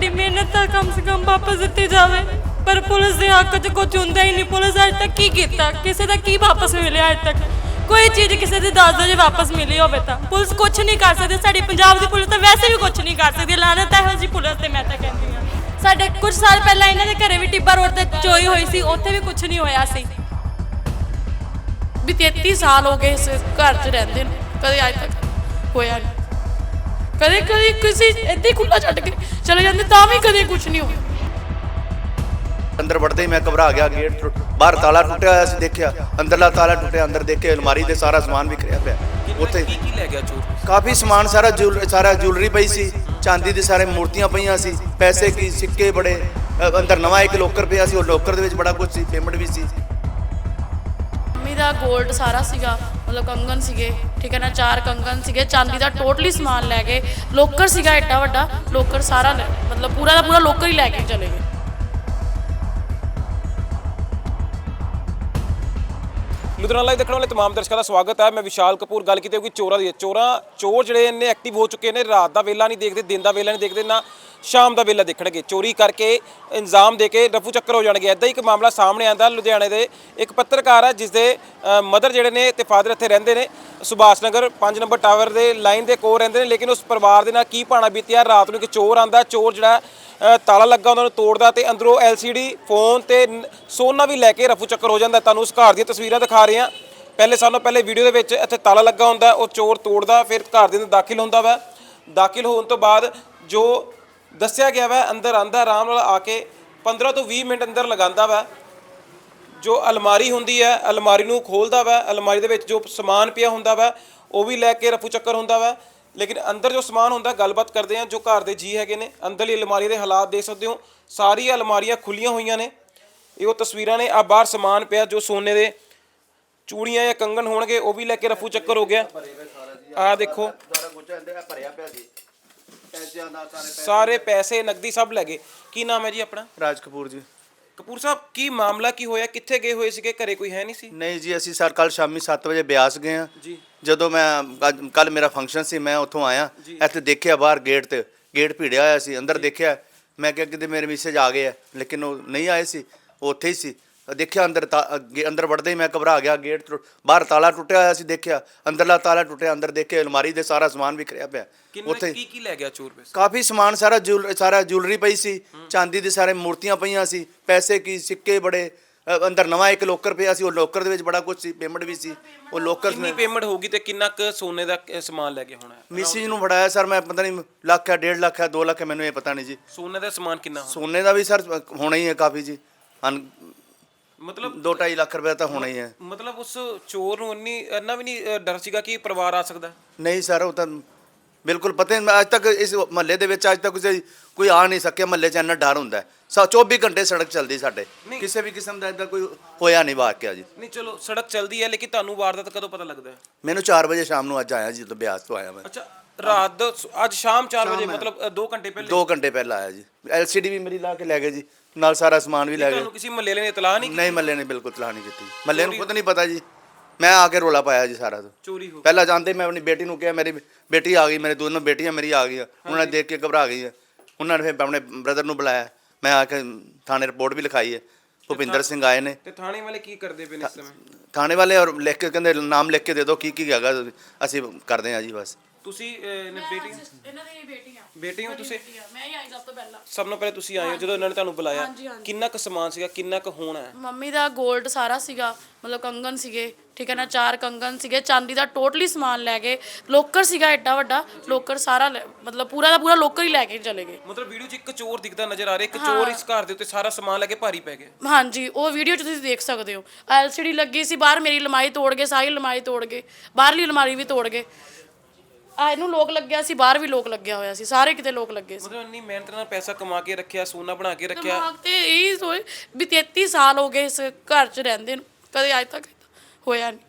ਸਾਡੀ ਮਿਹਨਤ ਤਾਂ ਕਮ ਸੇ ਕਮ ਵਾਪਸ ਦਿੱਤੀ ਜਾਵੇ। ਪਰ ਪੁਲਿਸ ਦੇ ਹੱਕ 'ਚ ਕੁਝ ਹੁੰਦਾ ਹੀ ਨਹੀਂ। ਪੁਲਿਸ ਅੱਜ ਤੱਕ ਕੀ ਕੀਤਾ? ਕਿਸੇ ਦਾ ਕੀ ਵਾਪਸ ਮਿਲਿਆ ਅੱਜ ਤੱਕ? ਕੋਈ ਚੀਜ਼ ਕਿਸੇ ਦੀ ਦੱਸ ਦਿਓ ਵਾਪਸ ਮਿਲੀ ਹੋਵੇ ਤਾਂ। ਪੁਲਿਸ ਕੁਝ ਨਹੀਂ ਕਰ ਸਕਦੀ। ਸਾਡੀ ਪੰਜਾਬ ਦੀ ਪੁਲਿਸ ਤਾਂ ਵੈਸੇ ਵੀ ਕੁਝ ਨਹੀਂ ਕਰ ਸਕਦੀ। ਲਾਨਤ ਇਹੋ ਜੀ ਪੁਲਿਸ ਤੇ ਮੈਂ ਤਾਂ ਕਹਿੰਦੀ ਹਾਂ। ਸਾਡੇ ਕੁਝ ਸਾਲ ਪਹਿਲਾਂ ਇਹਨਾਂ ਦੇ ਘਰੇ ਵੀ ਟਿੱਬਾ ਰੋਡ ਤੇ ਚੋਰੀ ਹੋਈ ਸੀ। ਉੱਥੇ ਵੀ ਕੁਝ ਨਹੀਂ ਹੋਇਆ ਸੀ। ਵੀ 33 ਸਾਲ ਹੋ ਗਏ ਇਸ ਘਰ 'ਚ ਰਹਿੰਦੇ ਨੇ। ਕਦੇ ਅੱਜ ਤੱਕ ਹੋਇਆ ਨਹੀਂ। ਕਦੇ ਕਦੇ ਕਿਸੇ ਹੀ ਖੁੱਲਾ ਛੱਡ ਕੇ ਚਲੇ ਜਾਂਦੇ ਤਾਂ ਵੀ ਕਦੇ ਕੁਝ ਨਹੀਂ ਹੋਇਆ। ਅੰਦਰ ਵੜਦੇ ਹੀ ਮੈਂ ਘਬਰਾ ਗਿਆ ਗੇਟ ਟੁੱਟ- ਬਾਹਰ ਤਾਲਾ ਟੁੱਟਿਆ ਹੋਇਆ ਸੀ ਦੇਖਿਆ। ਅੰਦਰਲਾ ਤਾਲਾ ਟੁੱਟਿਆ ਅੰਦਰ ਦੇਖੇ ਅਲਮਾਰੀ ਦੇ ਸਾਰਾ ਸਮਾਨ ਵਿਖਰਿਆ ਪਿਆ। ਉੱਥੇ ਕੀ ਕੀ ਲੈ ਗਿਆ ਚੋਰ? ਕਾਫੀ ਸਮਾਨ ਸਾਰਾ ਜੁਲ ਸਾਰਾ ਜੁਐਲਰੀ ਪਈ ਸੀ ਚਾਂਦੀ ਦੇ ਸਾਰੇ ਮੂਰਤੀਆਂ ਪਈਆਂ ਸੀ ਪੈਸੇ ਕੀ ਸਿੱਕੇ ਬੜੇ ਅੰਦਰ ਨਵਾਂ ਇੱਕ ਲੋਕਰ ਪਿਆ ਸੀ ਉਹ ਲੋਕਰ ਦੇ ਵਿੱਚ ਬੜਾ ਕੁਝ ਸੀ ਪੇਮੈਂਟ ਵੀ ਸੀ। ਮੰਮੀ ਦਾ 골ਡ ਸਾਰਾ ਸੀਗਾ ਮਤਲਬ ਕੰਗਨ ਸੀਗੇ, ਠੀਕ ਹੈ ਨਾ, ਚਾਰ ਕੰਗਨ ਸੀਗੇ, ਚਾਂਦੀ ਦਾ ਟੋਟਲੀ ਸਮਾਨ ਲੈ ਗਏ, ਲੋਕਰ ਸੀਗਾ ਏਡਾ ਵੱਡਾ, ਲੋਕਰ ਸਾਰਾ ਲੈ- ਮਤਲਬ ਪੂਰਾ ਦਾ ਪੂਰਾ ਲੋਕਰ ਹੀ ਲੈ ਕੇ ਚਲੇ ਗਏ। ਲੁਧਿਆਣਾ ਲਾਈਵ ਦੇਖਣ ਵਾਲੇ ਤਮਾਮ ਦਰਸ਼ਕਾਂ ਦਾ ਸਵਾਗਤ ਹੈ। ਮੈਂ ਵਿਸ਼ਾਲ ਕਪੂਰ, ਗੱਲ ਕੀਤੀ ਹੋਗੀ ਚੋਰਾਂ ਦੀ। ਚੋਰਾਂ, ਚੋਰ ਜਿਹੜੇ ਇੰਨੇ ਐਕਟਿਵ ਹੋ ਚੁੱਕੇ ਨੇ, ਰਾਤ ਦਾ ਵੇਲਾ ਨਹੀਂ ਦੇਖਦੇ, ਦਿਨ ਦਾ ਵੇਲਾ ਨਹੀਂ ਦੇਖਦੇ, ਨਾ ਸ਼ਾਮ ਦਾ ਵੇਲਾ ਦੇਖਣਗੇ। ਚੋਰੀ ਕਰਕੇ ਇੰਜ਼ਾਮ ਦੇ ਕੇ ਰਫੂ ਚੱਕਰ ਹੋ ਜਾਣਗੇ। ਐਦਾਂ ਹੀ ਇੱਕ ਮਾਮਲਾ ਸਾਹਮਣੇ ਆਂਦਾ ਲੁਧਿਆਣੇ ਦੇ ਇੱਕ ਪੱਤਰਕਾਰ ਹੈ ਜਿਸ ਦੇ ਮਦਰ ਜਿਹੜੇ ਨੇ ਤੇ ਫਾਦਰ ਇੱਥੇ ਰਹਿੰਦੇ ਨੇ, ਸੁਭਾਸ਼ ਨਗਰ 5 ਨੰਬਰ ਟਾਵਰ ਦੇ ਲਾਈਨ ਦੇ ਕੋਲ ਰਹਿੰਦੇ ਨੇ। ਲੇਕਿਨ ਉਸ ਪਰਿਵਾਰ ਦੇ ਨਾਲ ਕੀ ਭਾਣਾ ਬੀਤਿਆ? ਰਾਤ ਨੂੰ ਇੱਕ ਚੋਰ ਆਂਦਾ ਚੋਰ ਜਿਹੜਾ ਤਾਲਾ ਲੱਗਾ ਉਹਨਾਂ ਨੂੰ ਤੋੜਦਾ ਤੇ ਅੰਦਰੋਂ LCD ਫੋਨ ਤੇ ਸੋਨਾ ਵੀ ਲੈ ਕੇ ਰਫੂ ਚੱਕਰ ਹੋ ਜਾਂਦਾ। ਤੁਹਾਨੂੰ ਉਸ ਘਰ ਦੀਆਂ ਤਸਵੀਰਾਂ ਦਿਖਾ ਰਹੇ ਹਾਂ। ਪਹਿਲੇ ਸਾਨੂੰ ਪਹਿਲੇ ਵੀਡੀਓ ਦੇ ਵਿੱਚ ਇੱਥੇ ਤਾਲਾ ਲੱਗਾ ਹੁੰਦਾ। ਉਹ ਚੋਰ ਤੋੜਦਾ, ਫਿਰ ਘਰ ਦੇ ਅੰਦਰ ਦਾਖਲ ਹੁੰਦਾ ਵਾ। ਦਾਖਲ ਹੋਣ ਤੋਂ ਬਾਅਦ ਜੋ ਦੱਸਿਆ ਗਿਆ ਵਾ, ਅੰਦਰ ਆਂਦਾ, ਆਰਾਮ ਨਾਲ ਆ ਕੇ 15 ਤੋਂ 20 ਮਿੰਟ ਅੰਦਰ ਲਗਾਉਂਦਾ ਵਾ। ਜੋ ਅਲਮਾਰੀ ਹੁੰਦੀ ਹੈ, ਅਲਮਾਰੀ ਨੂੰ ਖੋਲਦਾ ਵਾ, ਅਲਮਾਰੀ ਦੇ ਵਿੱਚ ਜੋ ਸਮਾਨ ਪਿਆ ਹੁੰਦਾ ਵਾ, ਉਹ ਵੀ ਲੈ ਕੇ ਰਫੂ ਚੱਕਰ ਹੁੰਦਾ ਵਾ। ਲੇਕਿਨ ਅੰਦਰ ਜੋ ਸਮਾਨ ਹੁੰਦਾ, ਗੱਲਬਾਤ ਕਰਦੇ ਆ ਜੋ ਘਰ ਦੇ ਜੀ ਹੈਗੇ ਨੇ, ਅੰਦਰਲੀ ਅਲਮਾਰੀ ਦੇ ਹਾਲਾਤ ਦੇਖ ਸਕਦੇ ਹੋ। ਸਾਰੀ ਅਲਮਾਰੀਆਂ ਖੁੱਲੀਆਂ ਹੋਈਆਂ ਨੇ। ਇਹ ਉਹ ਤਸਵੀਰਾਂ ਨੇ ਆ ਬਾਹਰ ਸਮਾਨ ਪਿਆ, ਜੋ ਸੋਨੇ ਦੇ ਚੂੜੀਆਂ ਜਾਂ ਕੰਗਣ ਹੋਣਗੇ, ਉਹ ਵੀ ਲੈ ਕੇ ਰਫੂ ਚੱਕਰ ਹੋ ਗਿਆ। ਆ ਦੇਖੋ। ਸਾਰਾ ਕੁਝ ਅੰਦਰ ਭਰਿਆ ਪਿਆ ਸੀ। ਪੈਸਿਆਂ ਦਾ ਸਾਰੇ ਸਾਰੇ ਪੈਸੇ ਨਕਦੀ ਸਭ ਲੈ ਗਏ। ਕੀ ਨਾਮ ਹੈ ਜੀ ਆਪਣਾ? ਰਾਜ ਕਪੂਰ ਜੀ। ਕਪੂਰ ਸਾਹਿਬ ਕੀ ਮਾਮਲਾ ਕੀ ਹੋਇਆ? ਕਿੱਥੇ ਗਏ ਹੋਏ ਸੀਗੇ? ਘਰੇ ਕੋਈ ਹੈ ਨਹੀਂ ਸੀ? ਨਹੀਂ ਜੀ ਅਸੀਂ ਸਰ ਕੱਲ ਸ਼ਾਮੀ 7 ਵਜੇ ਬਿਆਸ ਗਏ ਆ ਜੀ। ਜਦੋਂ ਮੈਂ ਕੱਲ ਮੇਰਾ ਫੰਕਸ਼ਨ ਸੀ ਮੈਂ ਉੱਥੋਂ ਆਇਆ। ਇੱਥੇ ਦੇਖਿਆ ਬਾਹਰ ਗੇਟ ਤੇ ਗੇਟ ਭੀੜਿਆ ਹੋਇਆ ਸੀ ਅੰਦਰ ਦੇਖਿਆ। ਮੈਂ ਕਿਹਾ ਕਿਤੇ ਮੇਰੇ ਮੈਸੇਜ ਆ ਗਏ ਆ ਲੇਕਿਨ ਉਹ ਨਹੀਂ ਆਏ ਸੀ ਉਹ ਉੱਥੇ ਹੀ ਸੀ। ਦੇਖਿਆ ਅੰਦਰ ਅੰਦਰ ਵੜਦੇ ਹੀ ਮੈਂ ਘਬਰਾ ਗਿਆ ਗੇਟ ਬਾਹਰ ਤਾਲਾ ਟੁੱਟਿਆ ਹੋਇਆ ਸੀ ਦੇਖਿਆ ਅੰਦਰਲਾ ਤਾਲਾ ਟੁੱਟਿਆ ਅੰਦਰ ਦੇਖੇ ਅਲਮਾਰੀ ਦੇ ਸਾਰਾ ਸਮਾਨ ਵਿਖਰਿਆ ਪਿਆ। ਉੱਥੇ ਕੀ ਕੀ ਲੈ ਗਿਆ ਚੋਰ ਪੈਸੇ ਕਾਫੀ ਸਮਾਨ ਸਾਰਾ ਜੁਲ ਸਾਰਾ ਜੁਐਲਰੀ ਪਈ ਸੀ ਚਾਂਦੀ ਦੇ ਸਾਰੇ ਮੂਰਤੀਆਂ ਪਈਆਂ ਸੀ ਪੈਸੇ ਕੀ ਸਿੱਕੇ ਬੜੇ ਅੰਦਰ ਨਵਾਂ ਇੱਕ ਲੋਕਰ ਪਿਆ ਸੀ ਉਹ ਲੋਕਰ ਦੇ ਵਿੱਚ ਬੜਾ ਕੁਝ ਸੀ ਪੇਮੈਂਟ ਵੀ ਸੀ ਉਹ ਲੋਕਰ ਕਿੰਨੀ ਪੇਮੈਂਟ ਹੋਊਗੀ ਤੇ ਕਿੰਨਾ ਕੁ ਸੋਨੇ ਦਾ ਸਮਾਨ ਲੈ ਕੇ ਹੋਣਾ ਮਿਸਿਸ ਨੂੰ ਫੜਾਇਆ ਸਰ ਮੈਂ ਪਤਾ ਨਹੀਂ ਲੱਖ ਹੈ ਡੇਢ ਲੱਖ ਹੈ 2 ਲੱਖ ਹੈ ਮੈਨੂੰ ਇਹ ਪਤਾ ਨਹੀਂ ਜੀ। ਸੋਨੇ ਦਾ ਸਮਾਨ ਕਿੰਨਾ ਹੋਣਾ? ਸੋਨੇ ਦਾ ਵੀ ਸਰ ਹੋਣਾ ਹੀ ਹੈ ਕਾਫੀ ਜੀ। ਮਤਲਬ ਦੋ 2.5 ਲੱਖ ਰੁਪਏ ਤਾਂ ਹੋਣਾ ਹੀ ਹੈ ਮਤਲਬ ਉਸ ਚੋਰ ਨੂੰ ਇੰਨੀ ਇੰਨਾ ਵੀ ਨਹੀਂ ਅ, ਡਰ ਸੀਗਾ ਕਿ ਪਰਿਵਾਰ ਆ ਸਕਦਾ? ਨਹੀਂ ਸਰ ਉਹ ਤਾਂ ਬਿਲਕੁਲ ਪਤਾ ਨਹੀਂ ਅੱਜ ਤੱਕ ਇਸ ਮਹੱਲੇ ਦੇ ਵਿੱਚ ਅੱਜ ਤੱਕ ਕੋਈ ਕੋਈ ਆ ਨਹੀਂ ਸਕਿਆ ਮਹੱਲੇ 'ਚ ਇੰਨਾ ਡਰ ਹੁੰਦਾ। ਹੈ ਸਾ 24 ਘੰਟੇ ਸੜਕ ਚੱਲਦੀ ਸਾਡੇ। ਨਹੀਂ। ਕਿਸੇ ਵੀ ਕਿਸਮ ਦਾ ਇਦਾਂ ਕੋਈ ਹੋਇਆ ਨਹੀਂ ਵਾਕਿਆ ਜੀ। ਨਹੀਂ ਚਲੋ ਸੜਕ ਚੱਲਦੀ ਹੈ ਲੇਕਿਨ ਤੁਹਾਨੂੰ ਵਾਰਦਾਤ ਕਦੋਂ ਪਤਾ ਲੱਗਦਾ? ਹੈ ਮੈਨੂੰ 4 ਵਜੇ ਸ਼ਾਮ ਨੂੰ ਅੱਜ ਆਇਆ ਜੀ ਜਦੋਂ ਬਿਆਸ ਤੋਂ ਆਇਆ ਮੈਂ। ਅੱਛਾ ਰਾਤ ਦਾ ਅੱਜ ਸ਼ਾਮ 4 ਵਜੇ ਮਤਲਬ 2 ਘੰਟੇ ਪਹਿਲੇ? 2 ਘੰਟੇ ਪਹਿਲਾਂ ਆਇਆ ਜੀ। ਐਲਸੀਡੀ ਵੀ ਮੇਰੀ ਲਾ ਕੇ ਲੈ ਗਏ ਜੀ। ਨਾਲ ਸਾਰਾ ਸਮਾਨ ਵੀ ਲੈ ਗਏ। ਤੁਹਾਨੂੰ ਕਿਸੇ ਵਾਲੇ ਨੇ ਇਤਲਾਹ ਨਹੀਂ ਨਹੀਂ ਮੱਲੇ ਨੇ ਬਿਲਕੁਲ ਤਲਾਹ ਨਹੀਂ ਕੀਤੀ। ਮੱਲੇ ਨੂੰ ਖੁਦ ਨਹੀਂ ਪਤਾ ਜੀ। ਮੈਂ ਆ ਕੇ ਰੋਲਾ ਪਾਇਆ ਜੀ ਸਾਰਾ ਤੋਂ। ਚੋਰੀ ਹੋ ਪਹਿਲਾਂ ਜਾਂਦੇ ਮੈਂ ਆਪਣੀ ਬੇਟੀ ਨੂੰ ਕਿਹਾ ਮੇਰੀ ਬੇਟੀ ਆ ਗਈ ਮੇਰੇ ਦੋਨੋਂ ਬੇਟੀਆਂ ਮੇਰੀ ਆ ਗਈਆਂ। ਉਹਨਾਂ ਨੇ ਦੇਖ ਕੇ ਘਬਰਾ ਗਈ ਹੈ ਉਹਨਾਂ ਨੇ ਫਿਰ ਆਪਣੇ ਬ੍ਰਦਰ ਨੂੰ ਬੁਲਾਇਆ। ਮੈਂ ਆ ਕੇ ਥਾਣੇ ਰਿਪੋਰਟ ਵੀ ਲਿਖਾਈ ਹੈ। ਭੁਪਿੰਦਰ ਸਿੰਘ ਆਏ ਨੇ। ਤੇ ਥਾਣੇ ਵਾਲੇ ਕੀ ਕਰਦੇ ਪਏ ਨੇ ਇਸ ਸਮੇਂ? ਥਾਣੇ ਵਾਲੇ ਔਰ ਲਿਖ ਕੇ ਕਹਿੰਦੇ ਨਾਮ ਲਿਖ ਕੇ ਦੇ ਦਿਓ ਕੀ ਕੀ ਹੈਗਾ ਅਸੀਂ ਕਰਦੇ ਹਾਂ ਜੀ ਬਸ। ਤੁਸੀਂ ਅ, ਨੇ ਬੇਟੀ ਇਹਨਾਂ ਦੀਆਂ ਬੇਟੀਆਂ ਬੇਟੀ ਹੋ ਤੁਸੀਂ? ਮੈਂ ਹੀ ਆਈ ਸਭ ਤੋਂ ਪਹਿਲਾਂ। ਸਭ ਤੋਂ ਪਹਿਲੇ ਤੁਸੀਂ ਆਏ ਹੋ ਜਦੋਂ ਇਹਨਾਂ ਨੇ ਤੁਹਾਨੂੰ ਬੁਲਾਇਆ। ਕਿੰਨਾ ਕੁ ਸਮਾਨ ਸੀਗਾ ਕਿੰਨਾ ਕੁ ਹੋਣਾ ਹੈ? ਮੰਮੀ ਦਾ 골ਡ ਸਾਰਾ ਸੀਗਾ ਮਤਲਬ ਕੰਗਨ ਸੀਗੇ ਠੀਕ ਹੈ ਨਾ ਚਾਰ ਕੰਗਨ ਸੀਗੇ। ਚਾਂਦੀ ਦਾ ਟੋਟਲੀ ਸਮਾਨ ਲੈ ਗਏ ਲੋਕਰ ਸੀਗਾ ਏਡਾ ਵੱਡਾ ਲੋਕਰ ਸਾਰਾ ਲੈ- ਮਤਲਬ ਪੂਰਾ ਦਾ ਪੂਰਾ ਲੋਕਰ ਹੀ ਲੈ ਕੇ ਚਲੇ ਗਏ। ਮਤਲਬ ਵੀਡੀਓ 'ਚ ਇੱਕ ਚੋਰ ਦਿਖਦਾ ਨਜ਼ਰ ਆ ਰਿਹਾ ਇੱਕ ਚੋਰ ਇਸ ਘਰ ਦੇ ਉੱਤੇ ਸਾਰਾ ਸਮਾਨ ਲੈ ਕੇ ਭਾਰੀ ਪੈ ਗਿਆ। ਹਾਂਜੀ ਉਹ ਵੀਡੀਓ 'ਚ ਤੁਸੀਂ ਦੇਖ ਸਕਦੇ ਹੋ। ਐਲਸੀਡੀ ਲੱਗੀ ਸੀ ਬਾਹਰ ਮੇਰੀ ਅਲਮਾਰੀ ਤੋੜ ਗਏ ਸਾਰੀ ਅਲਮਾਰੀ ਤੋੜ ਗਏ ਬਾਹਰਲੀ ਅਲਮਾਰੀ ਵੀ ਤੋੜ ਗਏ। ਆ ਇਹਨੂੰ ਲੋਕ ਲੱਗਿਆ ਸੀ ਬਾਹਰ ਵੀ ਲੋਕ ਲੱਗਿਆ ਹੋਇਆ ਸੀ ਸਾਰੇ ਕਿਤੇ ਲੋਕ ਲੱਗੇ ਸੀ। ਮਤਲਬ ਇੰਨੀ ਮਿਹਨਤ ਨਾਲ ਪੈਸਾ ਕਮਾ ਕੇ ਰੱਖਿਆ ਸੋਨਾ ਬਣਾ ਕੇ ਰੱਖਿਆ। ਦਿਮਾਗ ਤੇ ਇਹ ਸੋਚ ਵੀ 33 ਸਾਲ ਹੋ ਗਏ ਇਸ ਘਰ 'ਚ ਰਹਿੰਦੇ ਨੂੰ ਕਦੇ ਅੱਜ ਤੱਕ ਹੋਇਆ ਨਹੀਂ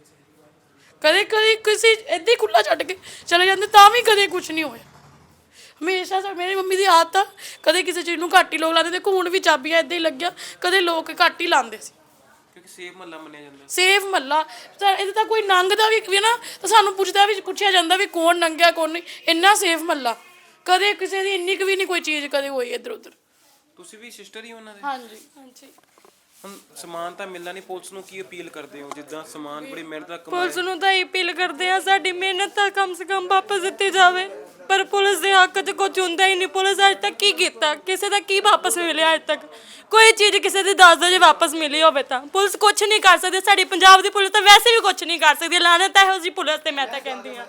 ਕਦੇ ਕਦੇ ਕਿਸੇ ਏਦਾਂ ਹੀ ਖੁੱਲਾ ਛੱਡ ਕੇ ਚਲੇ ਜਾਂਦੇ ਤਾਂ ਵੀ ਕਦੇ ਕੁਝ ਨਹੀਂ ਹੋਇਆ। ਹਮੇਸ਼ਾ ਸਾ ਮੇਰੀ ਮੰਮੀ ਦੀ ਆਦਤ ਆ ਕਦੇ ਕਿਸੇ ਚੀਜ਼ ਨੂੰ ਘੱਟ ਹੀ ਲੋਕ ਲਾਉਂਦੇ ਦੇਖੋ ਹੁਣ ਵੀ ਚਾਬੀਆਂ ਏਦਾਂ ਹੀ ਲੱਗਿਆ ਕਦੇ ਲੋਕ ਘੱਟ ਹੀ ਲਾਉਂਦੇ ਸੀ। ਕਿਉਂਕਿ ਸੇਫ ਮਹੱਲਾ ਮੰਨਿਆ ਜਾਂਦਾ। ਸੇਫ ਮੱਲਾ। ਤਾਂ ਇਹਦੇ ਤਾਂ ਕੋਈ ਨੰਗਦਾ ਵੀ ਵੀ ਨਾ ਤਾਂ ਸਾਨੂੰ ਪੁੱਛਦਾ ਵੀ ਪੁੱਛਿਆ ਜਾਂਦਾ ਵੀ ਕੌਣ ਨੰਗਿਆ ਕੌਣ ਨਹੀਂ। ਇੰਨਾ ਸੇਫ ਮੱਲਾ। ਕਦੇ ਕਿਸੇ ਦੀ ਇੰਨੀ ਕੁ ਵੀ ਨਹੀਂ ਕੋਈ ਚੀਜ਼ ਕਦੇ ਹੋਈ ਇੱਧਰ ਉੱਧਰ। ਤੁਸੀਂ ਵੀ ਸਿਸਟਰ ਹੀ ਉਹਨਾਂ ਦੇ? ਹਾਂਜੀ ਹਾਂਜੀ। ਹੁਣ ਸਮਾਨ ਤਾਂ ਮਿਲਣਾ ਨਹੀਂ ਪੁਲਿਸ ਨੂੰ ਕੀ ਅਪੀਲ ਕਰਦੇ ਹੋ? ਜਿੱਦਾਂ ਸਮਾਨ ਬੜੀ ਮਿਹਨਤ ਪੁਲਿਸ ਕਮਾਇਆ ਨੂੰ ਤਾਂ ਇਹ ਅਪੀਲ ਕਰਦੇ ਆ ਸਾਡੀ ਮਿਹਨਤ ਤਾਂ ਕਮ ਸੇ ਕਮ ਵਾਪਸ ਦਿੱਤੀ ਜਾਵੇ। ਪਰ ਪੁਲਿਸ ਦੇ ਹੱਕ 'ਚ ਕੁਝ ਹੁੰਦਾ ਹੀ ਨਹੀਂ। ਪੁਲਿਸ ਅੱਜ ਤੱਕ ਕੀ ਕੀਤਾ? ਕਿਸੇ ਦਾ ਕੀ ਵਾਪਸ ਮਿਲਿਆ ਅੱਜ ਤੱਕ? ਕੋਈ ਚੀਜ਼ ਕਿਸੇ ਦੀ ਦੱਸ ਦੋ ਜੇ ਵਾਪਸ ਮਿਲੀ ਹੋਵੇ ਤਾਂ। ਪੁਲਿਸ ਕੁਝ ਨਹੀਂ ਕਰ ਸਕਦੀ। ਸਾਡੀ ਪੰਜਾਬ ਦੀ ਪੁਲਿਸ ਤਾਂ ਵੈਸੇ ਵੀ ਕੁਝ ਨਹੀਂ ਕਰ ਸਕਦੀ। ਲਾਨਤ ਹੈ ਉਸ ਦੀ ਪੁਲਿਸ ਤੇ ਮੈਂ ਤਾਂ ਕਹਿੰਦੀ ਆ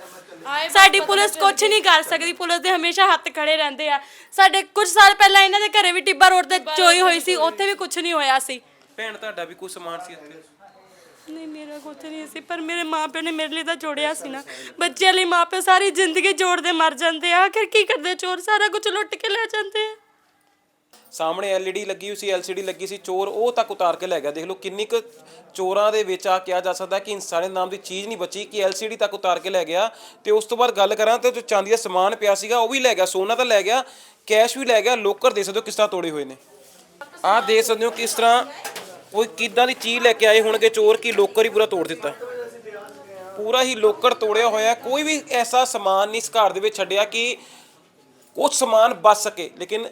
ਸਾਡੀ ਪੁਲਿਸ ਕੁਝ ਨਹੀਂ ਕਰ ਸਕਦੀ। ਪੁਲਿਸ ਦੇ ਹਮੇਸ਼ਾ ਹੱਥ ਖੜੇ ਰਹਿੰਦੇ ਆ। ਸਾਡੇ ਕੁਝ ਸਾਲ ਪਹਿਲਾਂ ਇਹਨਾਂ ਦੇ ਘਰੇ ਵੀ ਟਿੱਬਾ ਰੋਡ ਤੇ ਚੋਰੀ ਹੋਈ ਸੀ। ਉੱਥੇ ਵੀ ਕੁਝ ਨਹੀਂ ਹੋਇਆ ਸੀ। ਭੈਣ ਤੁਹਾਡਾ ਵੀ ਕੋਈ ਸਮਾਨ ਸੀ ਇੱਥੇ? ਨਹੀਂ, ਮੇਰਾ ਕੁਝ ਨਹੀਂ ਸੀ, ਪਰ ਮੇਰੇ ਮਾਪਿਓ ਨੇ ਮੇਰੇ ਲਈ ਤਾਂ ਜੋੜਿਆ ਸੀ ਨਾ। ਬੱਚਿਆਂ ਲਈ ਮਾਪਿਓ ਸਾਰੀ ਜ਼ਿੰਦਗੀ ਜੋੜਦੇ ਮਰ ਜਾਂਦੇ ਆ। ਆਖਿਰ ਕੀ ਕਰਦੇ ਚੋਰ? ਸਾਰਾ ਕੁਝ ਲੁੱਟ ਕੇ ਲੈ ਜਾਂਦੇ ਆ। ਸਾਹਮਣੇ ਐਲਈਡੀ ਲੱਗੀ ਹੋਈ ਸੀ, ਐਲਸੀਡੀ ਲੱਗੀ ਸੀ ਚੋਰ, ਉਹ ਤੱਕ ਉਤਾਰ ਕੇ ਲੈ ਗਿਆ। ਦੇਖ ਲਓ ਕਿੰਨੀ ਕੁ ਚੋਰਾਂ ਦੇ ਵਿੱਚ ਆ ਕਿਹਾ ਜਾ ਸਕਦਾ ਕਿ ਇਨਸਾਨੇ ਨਾਮ ਦੀ ਚੀਜ਼ ਨਹੀਂ ਬਚੀ, ਕਿ ਐਲਸੀਡੀ ਤੱਕ ਉਤਾਰ ਕੇ ਲੈ ਗਿਆ। ਤੇ ਉਸ ਤੋਂ ਬਾਅਦ ਗੱਲ ਕਰਾਂ ਤੇ ਜੋ ਚਾਂਦੀ ਦਾ ਸਮਾਨ ਪਿਆ ਸੀਗਾ, ਉਹ ਵੀ ਲੈ ਗਿਆ, ਸੋਨਾ ਤਾਂ ਲੈ ਗਿਆ, ਕੈਸ਼ ਵੀ ਲੈ ਗਿਆ, ਲੋਕਰ ਦੇ ਸਕਦੇ ਹੋ ਕਿਸ ਤਰ੍ਹਾਂ ਤੋੜੇ ਹੋਏ ਨੇ। ਆਹ ਦੇਖ ਸਕਦੇ ਹੋ ਕਿਸ ਤਰ੍ਹਾਂ ਉਹ ਕਿੱਦਾਂ ਦੀ ਚੀਜ਼ ਲੈ ਕੇ ਆਏ ਹੋਣਗੇ ਚੋਰ ਕੀ ਲੋਕਰ ਹੀ ਪੂਰਾ ਤੋੜ ਦਿੱਤਾ। ਪੂਰਾ ਹੀ ਲੋਕਰ ਤੋੜਿਆ ਹੋਇਆ ਕੋਈ ਵੀ ਐਸਾ ਸਮਾਨ ਨਹੀਂ ਇਸ ਘਰ ਦੇ ਵਿੱਚ ਛੱਡਿਆ ਕਿ ਕੁਝ ਸਮਾਨ ਬਚ ਸਕੇ। ਲੇਕਿਨ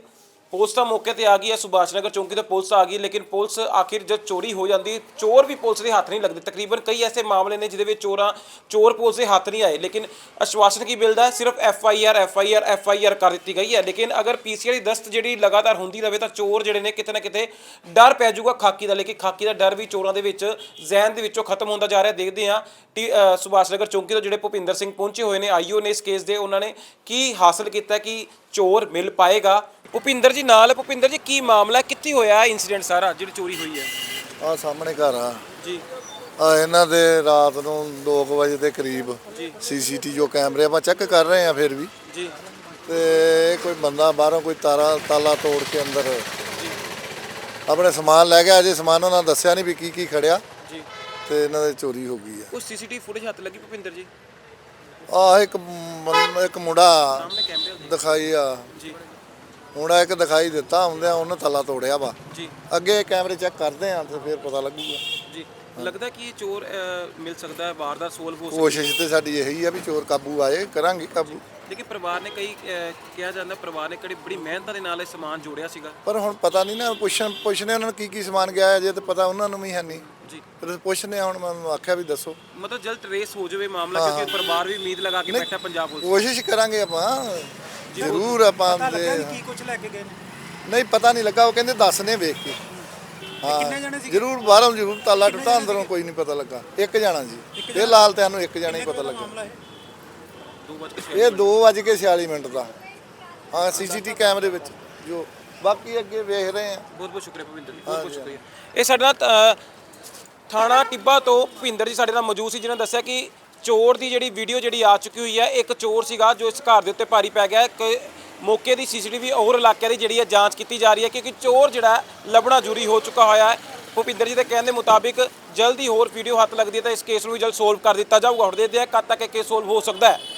ਪੁਲਿਸ ਤਾਂ ਮੌਕੇ ਤੇ ਆ ਗਈ ਹੈ, ਸੁਭਾਸ਼ ਨਗਰ ਚੌਂਕੀ ਤੇ ਪੁਲਿਸ ਆ ਗਈ, ਲੇਕਿਨ ਪੁਲਿਸ ਆਖਿਰ ਜਦ ਚੋਰੀ ਹੋ ਜਾਂਦੀ, ਚੋਰ ਵੀ ਪੁਲਿਸ ਦੇ ਹੱਥ ਨਹੀਂ ਲੱਗਦੇ। ਤਕਰੀਬਨ ਕਈ ਐਸੇ ਮਾਮਲੇ ਨੇ ਜਿਹਦੇ ਵਿੱਚ ਚੋਰਾਂ, ਚੋਰ ਪੁਲਿਸ ਦੇ ਹੱਥ ਨਹੀਂ ਆਏ, ਲੇਕਿਨ ਅਸ਼ਵਾਸਨ ਕੀ ਮਿਲਦਾ ਹੈ? ਸਿਰਫ F I R F I R F I R ਕਰ ਦਿੱਤੀ ਗਈ ਹੈ, ਲੇਕਿਨ ਅਗਰ ਪੀ ਸੀ ਪੀਸੀਆਰ ਦੀ ਦਸਤ ਜਿਹੜੀ ਲਗਾਤਾਰ ਹੁੰਦੀ ਰਹੇ ਤਾਂ ਚੋਰ ਜਿਹੜੇ ਨੇ ਕਿਤੇ ਨਾ ਕਿਤੇ ਡਰ ਪੈ ਜਾਊਗਾ ਖਾਕੀ ਦਾ, ਲੇਕਿਨ ਖਾਕੀ ਦਾ ਡਰ ਵੀ ਚੋਰਾਂ ਦੇ ਵਿੱਚ, ਜ਼ਹਿਨ ਦੇ ਵਿੱਚੋਂ ਖਤਮ ਹੁੰਦਾ ਜਾ ਰਿਹਾ। ਦੇਖਦੇ ਹਾਂ, ਟੀ- ਸੁਭਾਸ਼ ਨਗਰ ਚੌਂਕੀ ਤੋਂ ਜਿਹੜੇ ਭੁਪਿੰਦਰ ਸਿੰਘ ਪਹੁੰਚੇ ਹੋਏ ਨੇ, ਆਈਓ ਨੇ ਇਸ ਕੇਸ ਦੇ, ਉਹਨਾਂ ਨੇ ਕੀ ਹਾਸਲ ਕੀਤਾ ਕਿ ਚੋਰ ਮਿਲ ਪਾਏਗਾ? ਭੁਪਿੰਦਰ ਜੀ ਨਾਲ ਹੈ। ਭੁਪਿੰਦਰ ਜੀ ਕੀ ਮਾਮਲਾ? ਕਿੱਥੇ ਹੋਇਆ ਇਨਸੀਡੈਂਟ ਸਾਰਾ ਜਿਹੜੀ ਚੋਰੀ ਹੋਈ ਹੈ? ਆ ਸਾਹਮਣੇ ਘਰ ਆ। ਜੀ। ਆ ਇਹਨਾਂ ਦੇ ਰਾਤ ਨੂੰ 2 ਵਜੇ ਦੇ ਕਰੀਬ ਜੀ। ਸੀਸੀਟੀ ਜੋ ਕੈਮਰੇ ਆਪਾਂ ਚੈੱਕ ਕਰ ਰਹੇ ਆ ਫਿਰ ਵੀ। ਜੀ। ਤੇ ਕੋਈ ਬੰਦਾ ਬਾਹਰੋਂ ਕੋਈ ਤਾਰਾ ਤਾਲਾ ਤੋੜ ਕੇ ਅੰਦਰ ਆਪਣੇ ਸਮਾਨ ਲੈ ਗਿਆ। ਅਜੇ ਸਮਾਨ ਉਹਨਾਂ ਦੱਸਿਆ ਨਹੀਂ ਵੀ ਕੀ ਕੀ ਖੜਿਆ। ਜੀ। ਤੇ ਇਹਨਾਂ ਦੇ ਚੋਰੀ ਹੋ ਗਈ ਉਹ ਸੀਸੀਟੀਵੀ ਫੁਟੇਜ ਹੱਥ ਲੱਗੀ ਭੁਪਿੰਦਰ ਜੀ? ਆ ਆ ਇੱਕ ਇੱਕ ਮੁੰਡਾ ਦਿਖਾਈ ਆ। ਜੀ। ਮੁੰਡਾ ਇੱਕ ਦਿਖਾਈ ਦਿੱਤਾ ਹੁੰਦਿਆਂ ਉਹਨੇ ਤਾਲਾ ਤੋੜਿਆ ਵਾ। ਜੀ। ਅੱਗੇ ਕੈਮਰੇ ਚੈੱਕ ਕਰਦੇ ਆ ਤੇ ਫਿਰ ਪਤਾ ਲੱਗੂਗਾ। ਜੀ। ਲੱਗਦਾ ਕਿ ਇਹ ਚੋਰ ਮਿਲ ਸਕਦਾ ਹੈ ਵਾਰਦਾਤ ਸੋਲਵ ਹੋ ਸਕਦੀ ਕੋਸ਼ਿਸ਼ ਤੇ ਸਾਡੀ ਇਹੀ ਆ ਵੀ ਚੋਰ ਕਾਬੂ ਆਏ ਕਰਾਂਗੇ ਕਾਬੂ। ਲੇਕਿਨ ਪਰਿਵਾਰ ਨੇ ਕਈ ਕਿਹਾ ਜਾਂਦਾ ਪਰਿਵਾਰ ਨੇ ਕਿਹੜੀ ਬੜੀ ਮਿਹਨਤ ਦੇ ਨਾਲ ਇਹ ਸਮਾਨ ਜੋੜਿਆ ਸੀਗਾ। ਪਰ ਹੁਣ ਪਤਾ ਨਹੀਂ ਨਾ ਪੁੱਛਣ ਪੁੱਛਨੇ ਉਹਨਾਂ ਨੂੰ ਕੀ ਕੀ ਸਮਾਨ ਗਿਆ ਹੈ ਜੇ ਤੇ ਪਤਾ ਉਹਨਾਂ ਨੂੰ ਵੀ ਹੈ ਨਹੀਂ। ਜੀ। ਫਿਰ ਪੁੱਛਨੇ ਆ, ਹੁਣ ਮੈਂ ਉਹਨੂੰ ਆਖਿਆ ਵੀ ਦੱਸੋ। ਮਤਲਬ ਜਲਦ ਟਰੇਸ ਹੋ ਜਾਵੇ ਮਾਮਲਾ ਕਿਉਂਕਿ ਪਰਿਵਾਰ ਵੀ ਉਮੀਦ ਲਗਾ ਕੇ ਬੈਠਾ ਪੰਜਾਬ ਪੁਲਿਸ ਕੋਸ਼ਿਸ਼ ਕਰਾਂਗੇ ਆਪਾਂ। ਜ਼ਰੂਰ ਆਪਾਂ ਦੇ ਕੀ ਕੁਝ ਲੈ ਕੇ ਗਏ ਨੇ। ਨਹੀਂ ਪਤਾ ਨਹੀਂ ਲੱਗਾ ਉਹ ਕਹਿੰਦੇ ਦੱਸਨੇ ਵੇਖ ਕੇ। ਹਾਂ ਜ਼ਰੂਰ ਬਾਹਰੋਂ ਜ਼ਰੂਰ ਤਾਲਾ ਟੁੱਟਾ ਅੰਦਰੋਂ ਕੋਈ ਨਹੀਂ ਪਤਾ ਲੱਗਾ। ਇੱਕ ਜਾਣਾ ਜੀ। ਇਹ ਲਾਲ ਤੇ ਨੂੰ ਇੱਕ ਜਾਣਾ ਹੀ ਪਤਾ ਲੱਗਾ। ਕੇ ਛੇ ਇਹ 2:46 ਮਿੰਟ ਦਾ। ਹਾਂ ਸੀਸੀਟੀ ਕੈਮਰੇ ਵਿੱਚ ਜੋ ਬਾਕੀ ਅੱਗੇ ਵੇਖ ਰਹੇ ਆ ਬਹੁਤ ਬਹੁਤ ਸ਼ੁਕਰੀਆ ਭਵਿੰਦਰ ਜੀ ਬਹੁਤ ਬਹੁਤ ਸ਼ੁਕਰੀਆ। ਇਹ ਸਾਡੇ ਨਾਲ ਅ, ਥਾਣਾ ਟਿੱਬਾ ਤੋਂ ਭਵਿੰਦਰ ਜੀ ਸਾਡੇ ਨਾਲ ਮੌਜੂਦ ਸੀ ਜਿਨ੍ਹਾਂ ਨੇ ਦੱਸਿਆ ਕਿ ਚੋਰ ਦੀ ਜਿਹੜੀ ਵੀਡੀਓ ਜਿਹੜੀ ਆ ਚੁੱਕੀ ਹੋਈ ਹੈ, ਇੱਕ ਚੋਰ ਸੀਗਾ ਜੋ ਇਸ ਘਰ ਦੇ ਉੱਤੇ ਭਾਰੀ ਪੈ ਗਿਆ ਕਿ ਮੌਕੇ ਦੀ ਸੀਸੀਟੀਵੀ ਹੋਰ ਇਲਾਕਿਆਂ ਦੀ ਜਿਹੜੀ ਹੈ ਜਾਂਚ ਕੀਤੀ ਜਾ ਰਹੀ ਹੈ, ਕਿਉਂਕਿ ਚੋਰ ਜਿਹੜਾ ਲੱਭਣਾ ਜ਼ਰੂਰੀ ਹੋ ਚੁੱਕਾ ਹੋਇਆ ਹੈ। ਭੁਪਿੰਦਰ ਜੀ ਦੇ ਕਹਿਣ ਦੇ ਮੁਤਾਬਿਕ ਜਲਦੀ ਹੋਰ ਵੀਡੀਓ ਹੱਥ ਲੱਗਦੀ ਹੈ ਤਾਂ ਇਸ ਕੇਸ ਨੂੰ ਵੀ ਜਲਦ ਸੋਲਵ ਕਰ ਦਿੱਤਾ ਜਾਊਗਾ। ਹੁਣ ਦੇਖਦੇ ਹਾਂ ਕਦ ਤੱਕ ਇਹ ਕੇਸ ਸੋਲਵ ਹੋ ਸਕਦਾ ਹੈ।